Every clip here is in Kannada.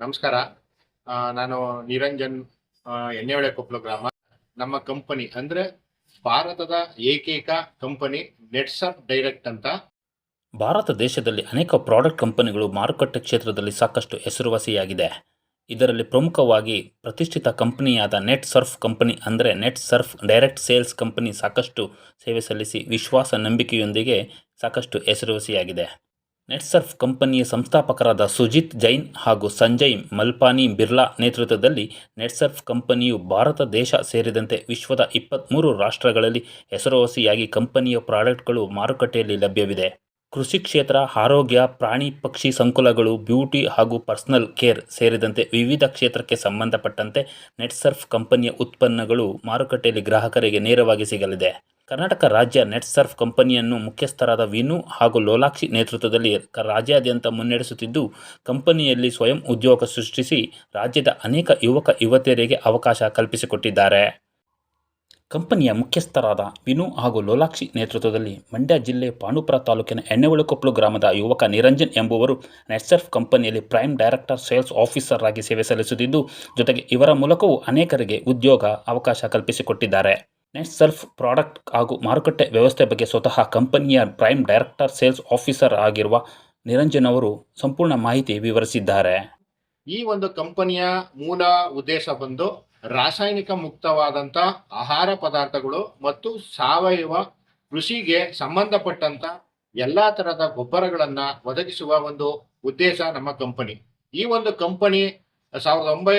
ನಮಸ್ಕಾರ. ನಾನು ನಿರಂಜನ್ ಎಣ್ಣೆಹೊಳೆ ಕೊಪ್ಪಲು ಗ್ರಾಮ. ನಮ್ಮ ಕಂಪನಿ ಅಂದ್ರೆ ಭಾರತದ ಏಕೈಕ ಕಂಪನಿ ನೆಟ್ಸರ್ ಡೈರೆಕ್ಟ್ ಅಂತ. ಭಾರತ ದೇಶದಲ್ಲಿ ಅನೇಕ ಪ್ರಾಡಕ್ಟ್ ಕಂಪನಿಗಳು ಮಾರುಕಟ್ಟೆ ಕ್ಷೇತ್ರದಲ್ಲಿ ಸಾಕಷ್ಟು ಹೆಸರುವಾಸಿಯಾಗಿದೆ. ಇದರಲ್ಲಿ ಪ್ರಮುಖವಾಗಿ ಪ್ರತಿಷ್ಠಿತ ಕಂಪನಿಯಾದ ನೆಟ್ ಸರ್ಫ್ ಕಂಪನಿ ಅಂದರೆ Netsurf direct sales company ಸಾಕಷ್ಟು ಸೇವೆ ಸಲ್ಲಿಸಿ ವಿಶ್ವಾಸ, ನಂಬಿಕೆಯೊಂದಿಗೆ ಸಾಕಷ್ಟು ಹೆಸರುವಾಸಿಯಾಗಿದೆ. ನೆಟ್ ಸರ್ಫ್ ಕಂಪನಿಯ ಸಂಸ್ಥಾಪಕರಾದ ಸುಜಿತ್ ಜೈನ್ ಹಾಗೂ ಸಂಜಯ್ ಮಲ್ಪಾನಿ ಬಿರ್ಲಾ ನೇತೃತ್ವದಲ್ಲಿ ನೆಟ್ಸರ್ಫ್ ಕಂಪನಿಯು ಭಾರತ ದೇಶ ಸೇರಿದಂತೆ ವಿಶ್ವದ ಇಪ್ಪತ್ತ್ಮೂರು ರಾಷ್ಟ್ರಗಳಲ್ಲಿ ಹೆಸರುವಾಸಿಯಾಗಿ ಕಂಪನಿಯ ಪ್ರಾಡಕ್ಟ್ಗಳು ಮಾರುಕಟ್ಟೆಯಲ್ಲಿ ಲಭ್ಯವಿದೆ. ಕೃಷಿ ಕ್ಷೇತ್ರ, ಆರೋಗ್ಯ, ಪ್ರಾಣಿ, ಪಕ್ಷಿ ಸಂಕುಲಗಳು, ಬ್ಯೂಟಿ ಹಾಗೂ ಪರ್ಸನಲ್ ಕೇರ್ ಸೇರಿದಂತೆ ವಿವಿಧ ಕ್ಷೇತ್ರಕ್ಕೆ ಸಂಬಂಧಪಟ್ಟಂತೆ ನೆಟ್ಸರ್ಫ್ ಕಂಪನಿಯ ಉತ್ಪನ್ನಗಳು ಮಾರುಕಟ್ಟೆಯಲ್ಲಿ ಗ್ರಾಹಕರಿಗೆ ನೇರವಾಗಿ ಸಿಗಲಿದೆ. ಕರ್ನಾಟಕ ರಾಜ್ಯ ನೆಟ್ ಸರ್ಫ್ ಕಂಪನಿಯನ್ನು ಮುಖ್ಯಸ್ಥರಾದ ವಿನು ಹಾಗೂ ಲೋಲಾಕ್ಷಿ ನೇತೃತ್ವದಲ್ಲಿ ರಾಜ್ಯಾದ್ಯಂತ ಮುನ್ನಡೆಸುತ್ತಿದ್ದು, ಕಂಪನಿಯಲ್ಲಿ ಸ್ವಯಂ ಉದ್ಯೋಗ ಸೃಷ್ಟಿಸಿ ರಾಜ್ಯದ ಅನೇಕ ಯುವಕ ಯುವತಿಯರಿಗೆ ಅವಕಾಶ ಕಲ್ಪಿಸಿಕೊಟ್ಟಿದ್ದಾರೆ. ಕಂಪನಿಯ ಮುಖ್ಯಸ್ಥರಾದ ವಿನು ಹಾಗೂ ಲೋಲಾಕ್ಷಿ ನೇತೃತ್ವದಲ್ಲಿ ಮಂಡ್ಯ ಜಿಲ್ಲೆ ಪಾಂಡುಪುರ ತಾಲೂಕಿನ ಎಣ್ಣೆಹುಳುಕೊಪ್ಪಲು ಗ್ರಾಮದ ಯುವಕ ನಿರಂಜನ್ ಎಂಬುವರು ನೆಟ್ಸರ್ಫ್ ಕಂಪನಿಯಲ್ಲಿ ಪ್ರೈಮ್ ಡೈರೆಕ್ಟರ್, ಸೇಲ್ಸ್ ಆಫೀಸರ್ ಆಗಿ ಸೇವೆ ಸಲ್ಲಿಸುತ್ತಿದ್ದು, ಜೊತೆಗೆ ಇವರ ಮೂಲಕವೂ ಅನೇಕರಿಗೆ ಉದ್ಯೋಗ ಅವಕಾಶ ಕಲ್ಪಿಸಿಕೊಟ್ಟಿದ್ದಾರೆ. ನೆಟ್ಸರ್ಫ್ ಪ್ರಾಡಕ್ಟ್ ಹಾಗೂ ಮಾರುಕಟ್ಟೆ ವ್ಯವಸ್ಥೆ ಬಗ್ಗೆ ಸ್ವತಃ ಕಂಪನಿಯ ಪ್ರೈಮ್ ಡೈರೆಕ್ಟರ್ ಸೇಲ್ಸ್ ಆಫೀಸರ್ ಆಗಿರುವ ನಿರಂಜನ್ ಅವರು ಸಂಪೂರ್ಣ ಮಾಹಿತಿ ವಿವರಿಸಿದ್ದಾರೆ. ಈ ಒಂದು ಕಂಪನಿಯ ಮೂಲ ಉದ್ದೇಶ ಬಂದು ರಾಸಾಯನಿಕ ಮುಕ್ತವಾದಂತ ಆಹಾರ ಪದಾರ್ಥಗಳು ಮತ್ತು ಸಾವಯವ ಕೃಷಿಗೆ ಸಂಬಂಧಪಟ್ಟಂತ ಎಲ್ಲಾ ತರಹದ ಗೊಬ್ಬರಗಳನ್ನ ಒದಗಿಸುವ ಒಂದು ಉದ್ದೇಶ ನಮ್ಮ ಕಂಪನಿ. ಈ ಒಂದು ಕಂಪನಿ ಸಾವಿರದ ಒಂಬೈ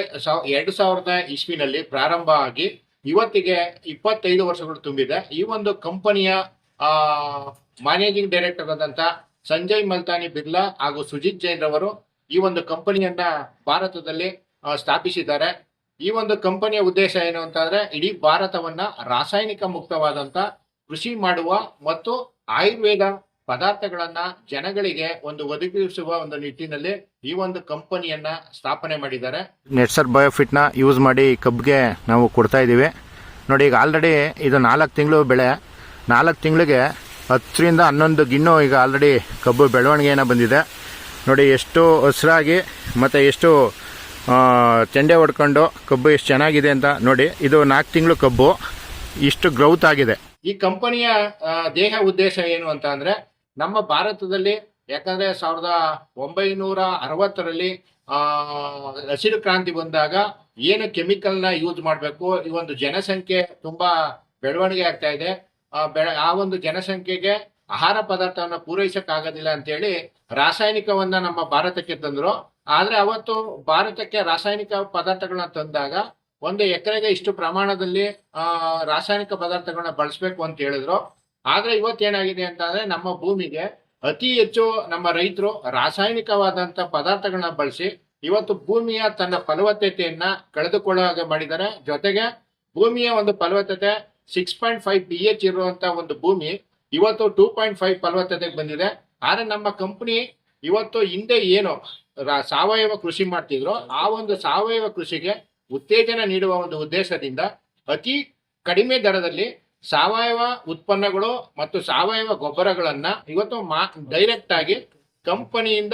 ಎರಡು ಸಾವಿರದ ಇಸ್ವಿನಲ್ಲಿ ಪ್ರಾರಂಭ ಆಗಿ ಇವತ್ತಿಗೆ ಇಪ್ಪತ್ತೈದು ವರ್ಷಗಳು ತುಂಬಿದೆ. ಈ ಒಂದು ಕಂಪನಿಯ ಮ್ಯಾನೇಜಿಂಗ್ ಡೈರೆಕ್ಟರ್ ಆದಂತ ಸಂಜಯ್ ಮಲ್ತಾನಿ ಬಿರ್ಲಾ ಹಾಗೂ ಸುಜಿತ್ ಜೈನ್ ರವರು ಈ ಒಂದು ಕಂಪನಿಯನ್ನ ಭಾರತದಲ್ಲಿ ಸ್ಥಾಪಿಸಿದ್ದಾರೆ. ಈ ಒಂದು ಕಂಪನಿಯ ಉದ್ದೇಶ ಏನು ಅಂತಂದ್ರೆ, ಇಡೀ ಭಾರತವನ್ನ ರಾಸಾಯನಿಕ ಮುಕ್ತವಾದಂತ ಕೃಷಿ ಮಾಡುವ ಮತ್ತು ಆಯುರ್ವೇದ ಪದಾರ್ಥಗಳನ್ನ ಜನಗಳಿಗೆ ಒಂದು ಒದಗಿಸುವ ಒಂದು ನಿಟ್ಟಿನಲ್ಲಿ ಈ ಒಂದು ಕಂಪನಿಯನ್ನ ಸ್ಥಾಪನೆ ಮಾಡಿದ್ದಾರೆ. ನೆಟ್ಸರ್ ಬಯೋಫಿಟ್ನ ಯೂಸ್ ಮಾಡಿ ಕಬ್ಬಿಗೆ ನಾವು ಕೊಡ್ತಾ ಇದ್ದೀವಿ. ನೋಡಿ ಈಗ ಆಲ್ರೆಡಿ ಇದು ನಾಲ್ಕು ತಿಂಗಳು ಬೆಳೆ. ನಾಲ್ಕು ತಿಂಗಳಿಗೆ ಹತ್ತರಿಂದ ಹನ್ನೊಂದು ಗಿಣ್ಣು ಈಗ ಆಲ್ರೆಡಿ ಕಬ್ಬು ಬೆಳವಣಿಗೆಯನ್ನು ಬಂದಿದೆ. ನೋಡಿ ಎಷ್ಟು ಹಸಿರಾಗಿ ಮತ್ತು ಎಷ್ಟು ಚೆಂಡೆ ಹೊಡ್ಕೊಂಡು ಕಬ್ಬು ಎಷ್ಟು ಚೆನ್ನಾಗಿದೆ ಅಂತ ನೋಡಿ ಇದು ನಾಲ್ಕು ತಿಂಗಳು ಕಬ್ಬು. ಇಷ್ಟು ಗ್ರೌತ್ ಆಗಿದೆ. ಈ ಕಂಪನಿಯ ದೇಹ ಉದ್ದೇಶ ಏನು ಅಂತ ಅಂದ್ರೆ ನಮ್ಮ ಭಾರತದಲ್ಲಿ ಯಾಕಂದ್ರೆ ಸಾವಿರದ ಒಂಬೈನೂರ ಅರವತ್ತರಲ್ಲಿ ಹಸಿರು ಕ್ರಾಂತಿ ಬಂದಾಗ ಏನು ಕೆಮಿಕಲ್ನ ಯೂಸ್ ಮಾಡಬೇಕು? ಈ ಒಂದು ಜನಸಂಖ್ಯೆ ತುಂಬಾ ಬೆಳವಣಿಗೆ ಆಗ್ತಾ ಇದೆ. ಆ ಒಂದು ಜನಸಂಖ್ಯೆಗೆ ಆಹಾರ ಪದಾರ್ಥವನ್ನ ಪೂರೈಸಕ್ ಆಗೋದಿಲ್ಲ ಅಂತೇಳಿ ರಾಸಾಯನಿಕವನ್ನ ನಮ್ಮ ಭಾರತಕ್ಕೆ ತಂದ್ರು. ಆದ್ರೆ ಅವತ್ತು ಭಾರತಕ್ಕೆ ರಾಸಾಯನಿಕ ಪದಾರ್ಥಗಳನ್ನ ತಂದಾಗ ಒಂದು ಎಕರೆಗೆ ಇಷ್ಟು ಪ್ರಮಾಣದಲ್ಲಿ, ಆ, ರಾಸಾಯನಿಕ ಪದಾರ್ಥಗಳನ್ನ ಬಳಸಬೇಕು ಅಂತ ಹೇಳಿದ್ರು. ಆದ್ರೆ ಇವತ್ತೇನಾಗಿದೆ ಅಂತ ಅಂದ್ರೆ ನಮ್ಮ ಭೂಮಿಗೆ ಅತಿ ಹೆಚ್ಚು ನಮ್ಮ ರೈತರು ರಾಸಾಯನಿಕವಾದಂತ ಪದಾರ್ಥಗಳನ್ನ ಬಳಸಿ ಇವತ್ತು ಭೂಮಿಯ ತನ್ನ ಫಲವತ್ತತೆಯನ್ನ ಕಳೆದುಕೊಳ್ಳೋ ಹಾಗೆ ಮಾಡಿದ್ದಾರೆ. ಜೊತೆಗೆ ಭೂಮಿಯ ಒಂದು ಫಲವತ್ತತೆ six point five P H ಇರುವಂತ ಒಂದು ಭೂಮಿ ಇವತ್ತು ಟೂ ಪಾಯಿಂಟ್ ಫೈವ್ ಫಲವತ್ತತೆಗೆ ಬಂದಿದೆ. ಆದ್ರೆ ನಮ್ಮ ಕಂಪನಿ ಇವತ್ತು ಹಿಂದೆ ಏನು ಸಾವಯವ ಕೃಷಿ ಮಾಡ್ತಿದ್ರು ಆ ಒಂದು ಸಾವಯವ ಕೃಷಿಗೆ ಉತ್ತೇಜನ ನೀಡುವ ಒಂದು ಉದ್ದೇಶದಿಂದ ಅತಿ ಕಡಿಮೆ ದರದಲ್ಲಿ ಸಾವಯವ ಉತ್ಪನ್ನಗಳು ಮತ್ತು ಸಾವಯವ ಗೊಬ್ಬರಗಳನ್ನ ಇವತ್ತು ಮಾ ಡೈರೆಕ್ಟ್ ಆಗಿ ಕಂಪನಿಯಿಂದ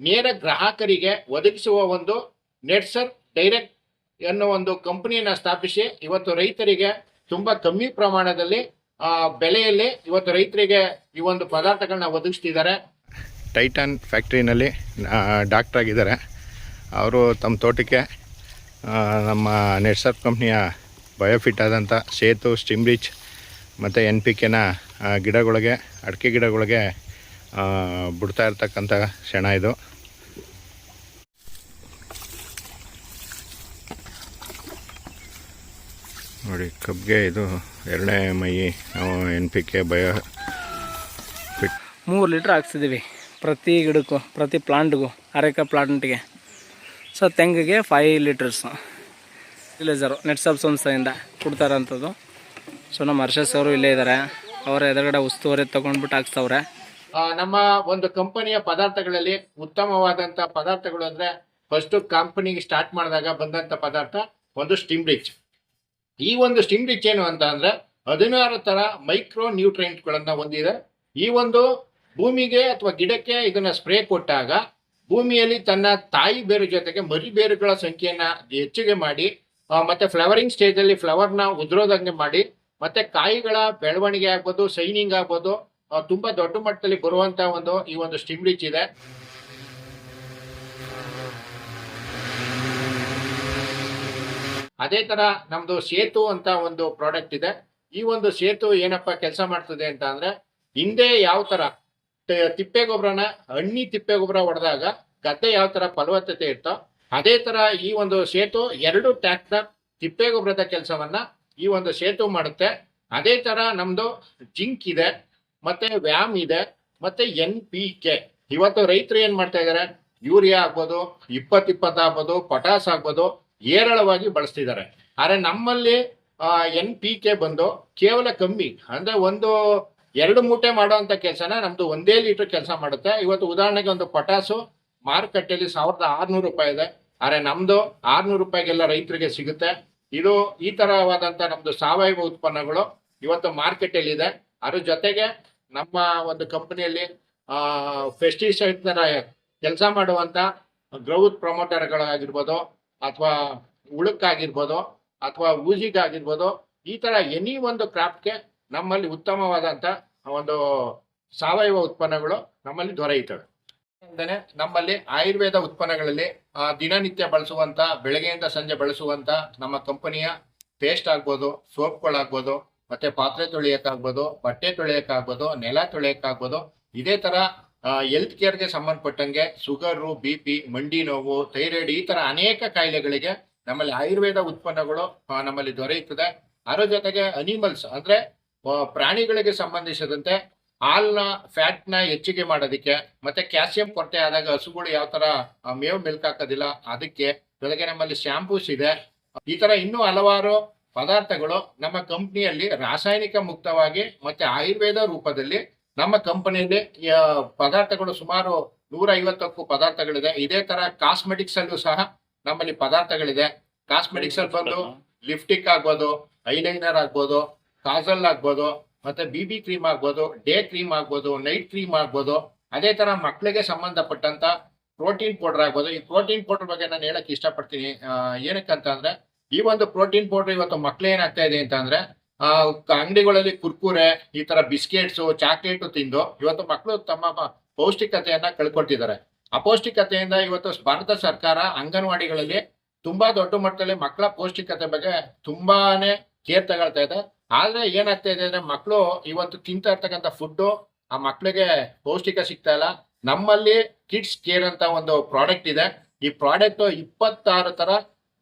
ನೇರ ಗ್ರಾಹಕರಿಗೆ ಒದಗಿಸುವ ಒಂದು ನೆಟ್ಸರ್ ಡೈರೆಕ್ಟ್ ಎನ್ನುವ ಒಂದು ಕಂಪನಿಯನ್ನು ಸ್ಥಾಪಿಸಿ ಇವತ್ತು ರೈತರಿಗೆ ತುಂಬಾ ಕಮ್ಮಿ ಪ್ರಮಾಣದಲ್ಲಿ ಬೆಲೆಯಲ್ಲಿ ಇವತ್ತು ರೈತರಿಗೆ ಈ ಒಂದು ಪದಾರ್ಥಗಳನ್ನ ಒದಗಿಸ್ತಿದ್ದಾರೆ. ಟೈಟನ್ ಫ್ಯಾಕ್ಟ್ರಿನಲ್ಲಿ ಡಾಕ್ಟರ್ ಆಗಿದ್ದಾರೆ. ಅವರು ತಮ್ಮ ತೋಟಕ್ಕೆ ನಮ್ಮ ನೆಟ್ಸರ್ ಕಂಪ್ನಿಯ ಬಯೋಫಿಟ್ ಆದಂಥ ಸೇತು ಸ್ಟಿಮ್ ಸ್ಟಿಮ್ರಿಚ್ ಮತ್ತು ಎನ್ ಪಿ ಕೆನ ಗಿಡಗಳಿಗೆ, ಅಡಿಕೆ ಗಿಡಗಳಿಗೆ ಬಿಡ್ತಾ ಇರ್ತಕ್ಕಂಥ ಕ್ಷಣ ಇದು. ನೋಡಿ, ಕಬ್ಬಿಗೆ ಇದು ಎರಡನೇ my N P K bio fit ಮೂರು ಲೀಟ್ರ್ ಹಾಕ್ಸಿದ್ದೀವಿ ಪ್ರತಿ ಗಿಡಕ್ಕೂ, ಪ್ರತಿ ಪ್ಲಾಂಟ್ಗೂ ಅರೆಕ ಪ್ಲಾಂಟ್ಗೆ ಸೊ ತೆಂಗಿಗೆ ಫೈವ್ ಲೀಟರ್ಸು ವಿಲೇಜರು ನೆಟ್ಸಬ್ ಸಂಸ್ಥೆಯಿಂದ ಕೊಡ್ತಾರಂಥದ್ದು ಸೊ ನಮ್ಮ ಹರ್ಷಸ್ ಅವರು ಇಲ್ಲೇ ಇದ್ದಾರೆ ಅವರ ಎದುರುಗಡೆ ಉಸ್ತುವಾರಿ ತಗೊಂಡ್ಬಿಟ್ಟು ಹಾಕ್ಸ್ತವ್ರೆ ಆ, ನಮ್ಮ ಒಂದು ಕಂಪನಿಯ ಪದಾರ್ಥಗಳಲ್ಲಿ ಉತ್ತಮವಾದಂತ ಪದಾರ್ಥಗಳು ಅಂದ್ರೆ ಫಸ್ಟ್ ಕಂಪನಿಗೆ ಸ್ಟಾರ್ಟ್ ಮಾಡಿದಾಗ ಬಂದಂತ ಪದಾರ್ಥ ಒಂದು ಸ್ಟಿಮ್ ರಿಚ್ ಈ ಒಂದು ಸ್ಟಿಮ್ ರಿಚ್ ಏನು ಅಂತ ಅಂದ್ರೆ ಹದಿನಾರು ತರ ಮೈಕ್ರೋ ನ್ಯೂಟ್ರಿಯೆಂಟ್ಗಳನ್ನ ಹೊಂದಿದೆ. ಈ ಒಂದು ಭೂಮಿಗೆ ಅಥವಾ ಗಿಡಕ್ಕೆ ಇದನ್ನ ಸ್ಪ್ರೇ ಕೊಟ್ಟಾಗ ಭೂಮಿಯಲ್ಲಿ ತನ್ನ ತಾಯಿ ಬೇರು ಜೊತೆಗೆ ಮರಿ ಬೇರುಗಳ ಸಂಖ್ಯೆಯನ್ನ ಹೆಚ್ಚಿಗೆ ಮಾಡಿ ಮತ್ತೆ ಫ್ಲವರಿಂಗ್ ಸ್ಟೇಜ್ ಅಲ್ಲಿ ಫ್ಲವರ್ನ ಉದುರೋದಂಗೆ ಮಾಡಿ, ಮತ್ತೆ ಕಾಯಿಗಳ ಬೆಳವಣಿಗೆ ಆಗ್ಬೋದು ಶೈನಿಂಗ್ ಆಗ್ಬೋದು ತುಂಬಾ ದೊಡ್ಡ ಮಟ್ಟದಲ್ಲಿ ಬರುವಂತ ಒಂದು, ಈ ಒಂದು ಸ್ಟಿಮ್ಲಿಚ್ ಇದೆ. ಅದೇ ತರ ನಮ್ದು ಸೇತು ಅಂತ ಒಂದು ಪ್ರಾಡಕ್ಟ್ ಇದೆ. ಈ ಒಂದು ಸೇತು ಏನಪ್ಪ ಕೆಲಸ ಮಾಡ್ತದೆ ಅಂತ ಅಂದ್ರೆ, ಹಿಂದೆ ಯಾವ ತರ ತಿಪ್ಪೆ ಗೊಬ್ಬರನ, ಹಣ್ಣಿ ತಿಪ್ಪೆ ಗೊಬ್ಬರ ಹೊಡೆದಾಗ ಗದ್ದೆ ಯಾವ ತರ ಫಲವತ್ತತೆ ಇರ್ತೋ ಅದೇ ತರ ಈ ಒಂದು ಸೇತು ಎರಡು ಟ್ಯಾಕ್ಟರ್ ತಿಪ್ಪೆ ಗೊಬ್ಬರದ ಕೆಲಸವನ್ನ ಈ ಒಂದು ಸೇತು ಮಾಡುತ್ತೆ. ಅದೇ ತರ ನಮ್ದು ಜಿಂಕ್ ಇದೆ, ಮತ್ತೆ ವ್ಯಾಮ್ ಇದೆ, ಮತ್ತೆ ಎನ್ ಪಿ ಕೆ. ಇವತ್ತು ರೈತರು ಏನ್ ಮಾಡ್ತಾ ಇದಾರೆ? ಯೂರಿಯಾ ಆಗ್ಬೋದು ಇಪ್ಪತ್ ಇಪ್ಪತ್ತು ಆಗ್ಬೋದು ಪೊಟಾಸ್ ಆಗ್ಬೋದು ಏರಳವಾಗಿ ಬಳಸ್ತಿದ್ದಾರೆ. ಆದ್ರೆ ನಮ್ಮಲ್ಲಿ ಎನ್ ಪಿ ಕೆ ಬಂದು ಕೇವಲ ಕಮ್ಮಿ, ಅಂದ್ರೆ ಒಂದು ಎರಡು ಮೂಟೆ ಮಾಡುವಂತ ಕೆಲಸನ ನಮ್ದು ಒಂದೇ ಲೀಟರ್ ಕೆಲಸ ಮಾಡುತ್ತೆ. ಇವತ್ತು ಉದಾಹರಣೆಗೆ ಒಂದು ಪೊಟಾಸು ಮಾರುಕಟ್ಟೆಯಲ್ಲಿ ಸಾವಿರದ ಆರ್ನೂರು ರೂಪಾಯಿ ಇದೆ. ಆದ್ರೆ ನಮ್ದು ಆರ್ನೂರು ರೂಪಾಯಿಗೆಲ್ಲ ರೈತರಿಗೆ ಸಿಗುತ್ತೆ. ಇದು ಈ ತರವಾದಂತ ನಮ್ದು ಸಾವಯವ ಉತ್ಪನ್ನಗಳು ಇವತ್ತು ಮಾರ್ಕೆಟಲ್ಲಿ ಇದೆ. ಅದ್ರ ಜೊತೆಗೆ ನಮ್ಮ ಒಂದು ಕಂಪನಿಯಲ್ಲಿ ಫೆಸ್ಟಿಸೈಡ್ ತರ ಕೆಲಸ ಮಾಡುವಂತ ಗ್ರೌತ್ ಪ್ರಮೋಟರ್ಗಳಾಗಿರ್ಬೋದು ಅಥವಾ ಉಳುಕ್ಕಾಗಿರ್ಬೋದು ಅಥವಾ ಊಜಿಗಾಗಿರ್ಬೋದು ಈ ತರ ಎನಿ ಒಂದು ಕ್ರಾಪ್ಗೆ ನಮ್ಮಲ್ಲಿ ಉತ್ತಮವಾದಂತ ಒಂದು ಸಾವಯವ ಉತ್ಪನ್ನಗಳು ನಮ್ಮಲ್ಲಿ ದೊರೆಯುತ್ತವೆ. ಅಂತಾನೆ ನಮ್ಮಲ್ಲಿ ಆಯುರ್ವೇದ ಉತ್ಪನ್ನಗಳಲ್ಲಿ ದಿನನಿತ್ಯ ಬಳಸುವಂತ ಬೆಳಗ್ಗೆಯಿಂದ ಸಂಜೆ ಬಳಸುವಂತ ನಮ್ಮ ಕಂಪನಿಯ ಪೇಸ್ಟ್ ಆಗ್ಬೋದು, ಸೋಪ್ಗಳಾಗ್ಬೋದು, ಮತ್ತೆ ಪಾತ್ರೆ ತೊಳೆಯಕ್ಕಾಗ್ಬೋದು, ಬಟ್ಟೆ ತೊಳೆಯಕ್ಕಾಗ್ಬೋದು, ನೆಲ ತೊಳೆಯಕ್ಕಾಗ್ಬೋದು, ಇದೇ ತರ ಹೆಲ್ತ್ ಕೇರ್ಗೆ ಸಂಬಂಧಪಟ್ಟಂಗೆ ಶುಗರು, ಬಿ ಪಿ, ಮಂಡಿ ನೋವು, ಥೈರಾಯ್ಡ್ ಈ ತರ ಅನೇಕ ಕಾಯಿಲೆಗಳಿಗೆ ನಮ್ಮಲ್ಲಿ ಆಯುರ್ವೇದ ಉತ್ಪನ್ನಗಳು ನಮ್ಮಲ್ಲಿ ದೊರೆಯುತ್ತದೆ. ಅದರ ಜೊತೆಗೆ ಅನಿಮಲ್ಸ್ ಅಂದ್ರೆ ಪ್ರಾಣಿಗಳಿಗೆ ಸಂಬಂಧಿಸಿದಂತೆ ಹಾಲ್ನ ಫ್ಯಾಟ್ನ ಹೆಚ್ಚಿಗೆ ಮಾಡೋದಕ್ಕೆ ಮತ್ತೆ ಕ್ಯಾಲ್ಸಿಯಂ ಕೊರತೆ ಆದಾಗ ಹಸುಗಳು ಯಾವ ತರ ಆ, ಮೇವು ಮಿಲ್ಕ್ ಹಾಕೋದಿಲ್ಲ ಅದಕ್ಕೆ ಬೆಳಗ್ಗೆ ನಮ್ಮಲ್ಲಿ ಶಾಂಪೂಸ್ ಇದೆ. ಈ ತರ ಇನ್ನೂ ಹಲವಾರು ಪದಾರ್ಥಗಳು ನಮ್ಮ ಕಂಪ್ನಿಯಲ್ಲಿ ರಾಸಾಯನಿಕ ಮುಕ್ತವಾಗಿ ಮತ್ತೆ ಆಯುರ್ವೇದ ರೂಪದಲ್ಲಿ ನಮ್ಮ ಕಂಪನಿಯಲ್ಲಿ ಪದಾರ್ಥಗಳು ಸುಮಾರು ನೂರ ಐವತ್ತಕ್ಕೂ ಪದಾರ್ಥಗಳಿದೆ. ಇದೇ ತರ ಕಾಸ್ಮೆಟಿಕ್ಸ್ ಅಲ್ಲೂ ಸಹ ನಮ್ಮಲ್ಲಿ ಪದಾರ್ಥಗಳಿದೆ. ಕಾಸ್ಮೆಟಿಕ್ಸ್ ಅಲ್ಲಿ ಬಂದು ಲಿಫ್ಟಿಕ್ ಆಗ್ಬೋದು ಐಲೈನರ್ ಆಗ್ಬೋದು ಕಾಜಲ್ ಆಗ್ಬೋದು ಮತ್ತೆ ಬಿ ಬಿ ಕ್ರೀಮ್ ಆಗ್ಬೋದು ಡೇ ಕ್ರೀಮ್ ಆಗ್ಬೋದು ನೈಟ್ ಕ್ರೀಮ್ ಆಗ್ಬೋದು ಅದೇ ತರ ಮಕ್ಕಳಿಗೆ ಸಂಬಂಧಪಟ್ಟಂತ ಪ್ರೋಟೀನ್ ಪೌಡರ್ ಆಗ್ಬೋದು. ಈ ಪ್ರೋಟೀನ್ ಪೌಡರ್ ಬಗ್ಗೆ ನಾನು ಹೇಳಕ್ ಇಷ್ಟಪಡ್ತೀನಿ. ಏನಕ್ಕೆ ಏನಕ್ಕಂತ ಅಂದ್ರೆ ಈ ಒಂದು ಪ್ರೋಟೀನ್ ಪೌಡರ್ ಇವತ್ತು ಮಕ್ಳು ಏನಾಗ್ತಾ ಇದೆ ಅಂತಂದ್ರೆ ಆ, ಅಂಗಡಿಗಳಲ್ಲಿ ಕುರ್ಕುರೆ ಈ ತರ ಬಿಸ್ಕೆಟ್ಸು ಚಾಕ್ಲೇಟ್ ತಿಂದು ಇವತ್ತು ಮಕ್ಕಳು ತಮ್ಮ ಪೌಷ್ಟಿಕತೆಯನ್ನ ಕಳ್ಕೊಳ್ತಿದ್ದಾರೆ. ಅಪೌಷ್ಟಿಕತೆಯಿಂದ ಇವತ್ತು ಭಾರತ ಸರ್ಕಾರ ಅಂಗನವಾಡಿಗಳಲ್ಲಿ ತುಂಬಾ ದೊಡ್ಡ ಮಟ್ಟದಲ್ಲಿ ಮಕ್ಕಳ ಪೌಷ್ಟಿಕತೆ ಬಗ್ಗೆ ತುಂಬಾನೇ ಕೇರ್ ತಗೊಳ್ತಾ ಇದೆ. ಆದ್ರೆ ಏನಾಗ್ತಾ ಇದೆ ಅಂದ್ರೆ ಮಕ್ಕಳು ಇವತ್ತು ತಿಂತಾ ಇರ್ತಕ್ಕಂಥ ಫುಡ್ಡು ಆ ಮಕ್ಕಳಿಗೆ ಪೌಷ್ಟಿಕ ಸಿಗ್ತಾ ಇಲ್ಲ. ನಮ್ಮಲ್ಲಿ ಕಿಡ್ಸ್ ಕೇರ್ ಅಂತ ಒಂದು ಪ್ರಾಡಕ್ಟ್ ಇದೆ. ಈ ಪ್ರಾಡಕ್ಟ್ ಇಪ್ಪತ್ತಾರು ತರ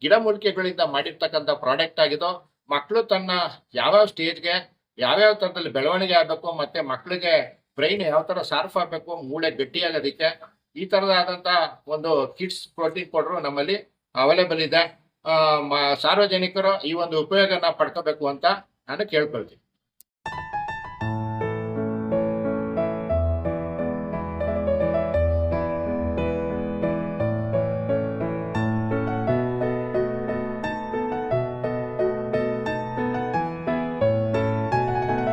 ಗಿಡಮೂಲಿಕೆಗಳಿಂದ ಮಾಡಿರ್ತಕ್ಕಂಥ ಪ್ರಾಡಕ್ಟ್ ಆಗಿದ್ದು ಮಕ್ಕಳು ತನ್ನ ಯಾವ್ಯಾವ ಸ್ಟೇಜ್ಗೆ ಯಾವ್ಯಾವ ತರದಲ್ಲಿ ಬೆಳವಣಿಗೆ ಆಗಬೇಕು, ಮತ್ತೆ ಮಕ್ಕಳಿಗೆ ಬ್ರೈನ್ ಯಾವ ತರ ಸಾರ್ಫ್ ಆಗಬೇಕು, ಮೂಳೆ ಗಟ್ಟಿಯಾಗೋದಕ್ಕೆ ಈ ತರದಾದಂತ ಒಂದು ಕಿಡ್ಸ್ ಪ್ರೋಟೀನ್ ಪೌಡರ್ ನಮ್ಮಲ್ಲಿ ಅವೈಲೇಬಲ್ ಇದೆ. ಸಾರ್ವಜನಿಕರು ಈ ಒಂದು ಉಪಯೋಗನ ಪಡ್ಕೋಬೇಕು ಅಂತ ಅಂತ ಕೇಳ್ಕೊಳ್ತೀನಿ.